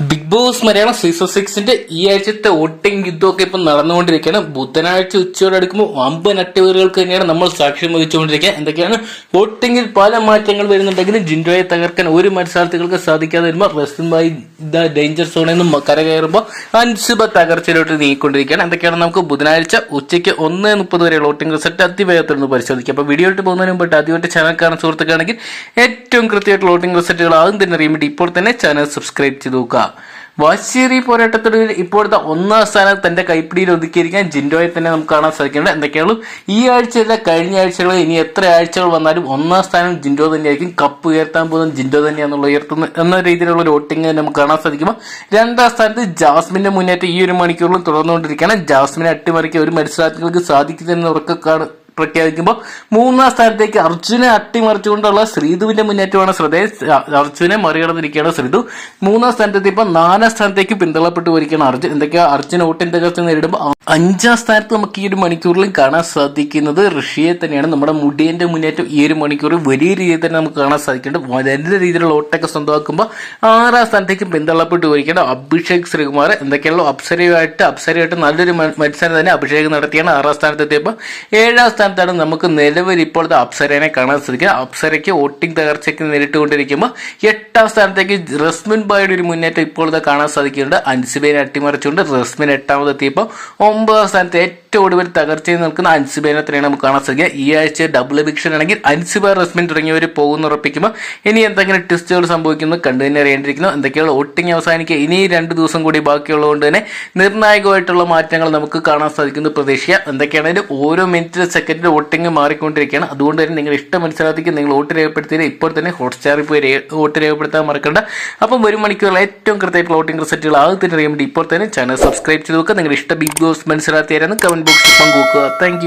Big Boss Malayalam season സിക്സിന്റെ ഈ ആഴ്ചത്തെ വോട്ടിംഗ് യുദ്ധമൊക്കെ ഇപ്പം നടന്നുകൊണ്ടിരിക്കുകയാണ്. ബുധനാഴ്ച ഉച്ചയോടെ അടുക്കുമ്പോൾ വമ്പൻ അട്ടിമറികൾക്ക് തന്നെയാണ് നമ്മൾ സാക്ഷ്യം വഹിച്ചുകൊണ്ടിരിക്കുക എന്തൊക്കെയാണ്? വോട്ടിംഗിൽ പല മാറ്റങ്ങൾ വരുന്നുണ്ടെങ്കിലും ജിൻഡോയെ തകർക്കാൻ ഒരു മത്സരാർത്ഥികൾക്ക് സാധിക്കാതെ വരുമ്പോൾ റസ്റ്റുമായി ദ ഡേഞ്ചർ സോണിൽ നിന്നും കരകയറുമ്പോൾ അൻസുബ തകർച്ചയിലോട്ട് നീങ്ങിക്കൊണ്ടിരിക്കുകയാണ്. എന്തൊക്കെയാണ് നമുക്ക് ബുധനാഴ്ച ഉച്ചയ്ക്ക് ഒന്ന് മുപ്പത് വരെയുള്ള വോട്ടിംഗ് റിസൾട്ട് അതിവേഗത്തിൽ നിന്ന് പരിശോധിക്കാം. അപ്പോൾ വീഡിയോ ഇട്ട് പോകുന്നതിന് മുമ്പ് ആദ്യമായിട്ട് ചാനൽ കാണുന്ന സുഹൃത്തുക്കാണെങ്കിൽ ഏറ്റവും കൃത്യമായിട്ടുള്ള വോട്ടിംഗ് റിസൾട്ടുകൾ ആദ്യം തന്നെ വേണ്ടി ഇപ്പോൾ തന്നെ ചാനൽ സബ്സ്ക്രൈബ് ചെയ്ത് നോക്കുക. വാശേരി പോരാട്ടത്തിൽ ഇപ്പോഴത്തെ ഒന്നാം സ്ഥാനം തന്റെ കൈപ്പിടിയിൽ ഒതുക്കിയിരിക്കാൻ ജിൻഡോയെ തന്നെ നമുക്ക് കാണാൻ സാധിക്കുന്നുണ്ട്. എന്തൊക്കെയാണ് ഈ ആഴ്ചയിലെ കഴിഞ്ഞ ആഴ്ചകൾ ഇനി എത്ര ആഴ്ചകൾ വന്നാലും ഒന്നാം സ്ഥാനം ജിൻഡോ തന്നെയായിരിക്കും. കപ്പ് ഉയർത്താൻ പോകുന്ന ജിൻഡോ തന്നെയാണെന്നുള്ള ഉയർത്തുന്ന എന്ന രീതിയിലുള്ള ഒരു വോട്ടിംഗ് നമുക്ക് കാണാൻ സാധിക്കുമ്പോൾ രണ്ടാം സ്ഥാനത്ത് ജാസ്മിന്റെ മുന്നേറ്റം ഈ ഒരു മണിക്കൂറിലും തുടർന്നുകൊണ്ടിരിക്കുകയാണ്. ജാസ്മിനെ അട്ടിമറിക്കാൻ ഒരു മത്സരാർത്ഥികൾക്ക് സാധിക്കുന്നതെന്ന് ഉറക്കെ പ്രഖ്യാപിക്കുമ്പോൾ മൂന്നാം സ്ഥാനത്തേക്ക് അർജുനെ അട്ടിമറിച്ചുകൊണ്ടുള്ള ശ്രീധുവിന്റെ മുന്നേറ്റമാണ് ശ്രദ്ധേയ അർജുനെ മറികടന്നിരിക്കുകയാണ് ശ്രീധു. മൂന്നാം സ്ഥാനത്തെത്തിയപ്പോൾ നാലാം സ്ഥാനത്തേക്ക് പിന്തള്ളപ്പെട്ടു പോയിരിക്കുകയാണ് അർജുൻ എന്തൊക്കെയാ അർജുൻ തകർച്ച നേരിടുമ്പോൾ അഞ്ചാം സ്ഥാനത്ത് നമുക്ക് ഈ ഒരു മണിക്കൂറിലും കാണാൻ സാധിക്കുന്നത് ഋഷിയെ തന്നെയാണ്. നമ്മുടെ മുടിയന്റെ മുന്നേറ്റം ഈ ഒരു മണിക്കൂറിൽ വലിയ രീതിയിൽ തന്നെ നമുക്ക് കാണാൻ സാധിക്കുന്നുണ്ട്. നല്ല രീതിയിലുള്ള ഓട്ടൊക്കെ സ്വന്തമാക്കുമ്പോൾ ആറാം സ്ഥാനത്തേക്ക് പിന്തള്ളപ്പെട്ടു പോയിരിക്കുകയാണ് അഭിഷേക് ശ്രീകുമാർ. എന്തൊക്കെയാണല്ലോ അപ്സരയുമായിട്ട് അപ്സരയായിട്ട് നല്ലൊരു മത്സരം തന്നെ അഭിഷേക് നടത്തിയാണ് ആറാം സ്ഥാനത്തെത്തിയപ്പോൾ. ഏഴാം സ്ഥാനത്താണ് നമുക്ക് നിലവിൽ ഇപ്പോഴത്തെ അപ്സരനെ കാണാൻ സാധിക്കുക. അപ്സരയ്ക്ക് വോട്ടിംഗ് തകർച്ചയ്ക്ക് നേരിട്ടുകൊണ്ടിരിക്കുമ്പോൾ എട്ടാം സ്ഥാനത്തേക്ക് റസ്മിൻ ബായുടെ ഒരു മുന്നേറ്റം ഇപ്പോഴത്തെ കാണാൻ സാധിക്കുന്നുണ്ട്. അൻസിബേനെ അട്ടിമറിച്ചുകൊണ്ട് റസ്മിൻ എട്ടാമതെത്തിയപ്പോൾ ഒമ്പതാം സ്ഥാനത്ത് ഏറ്റവും ഒടുവിൽ തകർച്ചയിൽ നിൽക്കുന്ന അൻസിബേനെ തന്നെയാണ് നമുക്ക് കാണാൻ സാധിക്കുക. ഈ ആഴ്ച ഡബിൾ എവിക്ഷൻ ആണെങ്കിൽ അൻസിബ റസ്മിൻ തുടങ്ങിയവർ പോകുന്ന ഉറപ്പിക്കുമ്പോൾ ഇനി എന്തെങ്കിലും ട്വിസ്റ്റുകൾ സംഭവിക്കുന്നു കണ്ടു തന്നെ അറിയേണ്ടിയിരിക്കുന്നു. എന്തൊക്കെയുള്ള വോട്ടിംഗ് അവസാനിക്കുക. ഇനി രണ്ട് ദിവസം കൂടി ബാക്കിയുള്ളതുകൊണ്ട് തന്നെ നിർണായകമായിട്ടുള്ള മാറ്റങ്ങൾ നമുക്ക് കാണാൻ സാധിക്കുന്നു പ്രതീക്ഷിക്കുക എന്തൊക്കെയാണെങ്കിലും ഓരോ മിനിറ്റ് സെക്കൻഡിൽ വോട്ടിംഗ് മാറിക്കൊണ്ടിരിക്കുകയാണ്. അതുകൊണ്ട് തന്നെ നിങ്ങൾ ഇഷ്ട മത്സരാർത്ഥിക്ക് നിങ്ങൾ വോട്ട് രേഖപ്പെടുത്തിയത് ഇപ്പോൾ തന്നെ ഹോട്ട്സ്റ്റാറിൽ പോയി വോട്ട് രേഖപ്പെടുത്താൻ മറക്കണ്ട. അപ്പം ഒരു മണിക്കൂറിൽ ഏറ്റവും കൃത്യമായിട്ട് വോട്ടിംഗ് റിസൾട്ടുകൾ ആദ്യം തന്നെ അറിയാൻ വേണ്ടി ഇപ്പോൾ തന്നെ ചാനൽ സബ്സ്ക്രൈബ് ചെയ്ത് നോക്കുക. നിങ്ങളുടെ ഇഷ്ട ബിഗ് ബോസ് മത്സരാർത്ഥിയായിരുന്നു കമന്റ് ബോക്സിൽ പങ്കുവെക്കുക. താങ്ക്